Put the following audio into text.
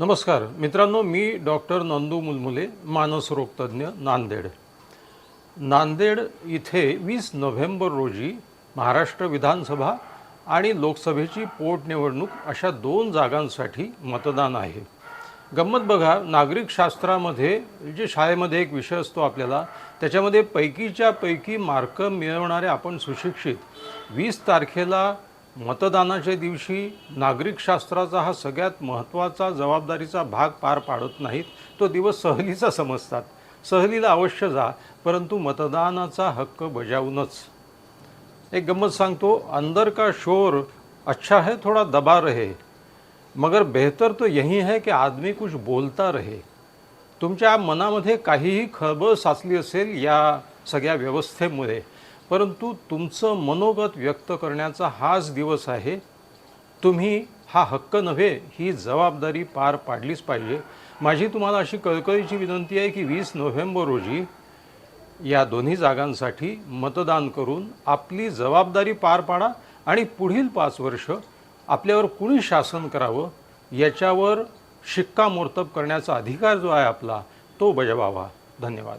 नमस्कार. मित्रांनो मी डॉक्टर नंदू मुलमुले मानसरोगतज्ञ नांदेड. नांदेड इथे वीस नोव्हेंबर रोजी महाराष्ट्र विधानसभा आणि लोकसभेची पोटनिवडणूक अशा दोन जागांसाठी मतदान आहे. गंमत बघा नागरिक शास्त्रामध्ये जे शाळेमध्ये एक विषय असतो आपल्याला त्याच्यामध्ये पैकीच्या पैकी मार्क मिळवणारे आपण सुशिक्षित. वीस तारखेला मतदानाच्या दिवशी नागरिकशास्त्राचा हा सगळ्यात महत्त्वाचा जबाबदारीचा भाग पार पाडत नाहीत तो दिवस सहलीचा समजतात. सहलीला अवश्य जा परंतु मतदानाचा हक्क बजावूनच. एक गंमत सांगतो अंदर का शोर अच्छा है थोड़ा दबा रहे. मगर बेहतर तो यही है की आदमी कुछ बोलता रहे. तुमच्या मनामध्ये काहीही खळबळ साचली असेल या सगळ्या व्यवस्थेमुळे. परंतु तुमचं मनोगत व्यक्त करण्याचा हाच दिवस आहे. तुम्ही हा हक्क नव्हे ही जबाबदारी पार पाडलीच पाहिजे. माझी तुम्हाला अशी कळकळीची विनंती आहे की वीस नोव्हेंबर रोजी या दोन्ही जागांसाठी मतदान करून आपली जबाबदारी पार पाडा आणि पुढील पाच वर्ष आपल्यावर कुणी शासन करावं याच्यावर शिक्कामोर्तब करण्याचा अधिकार जो आहे आपला तो बजवावा. धन्यवाद.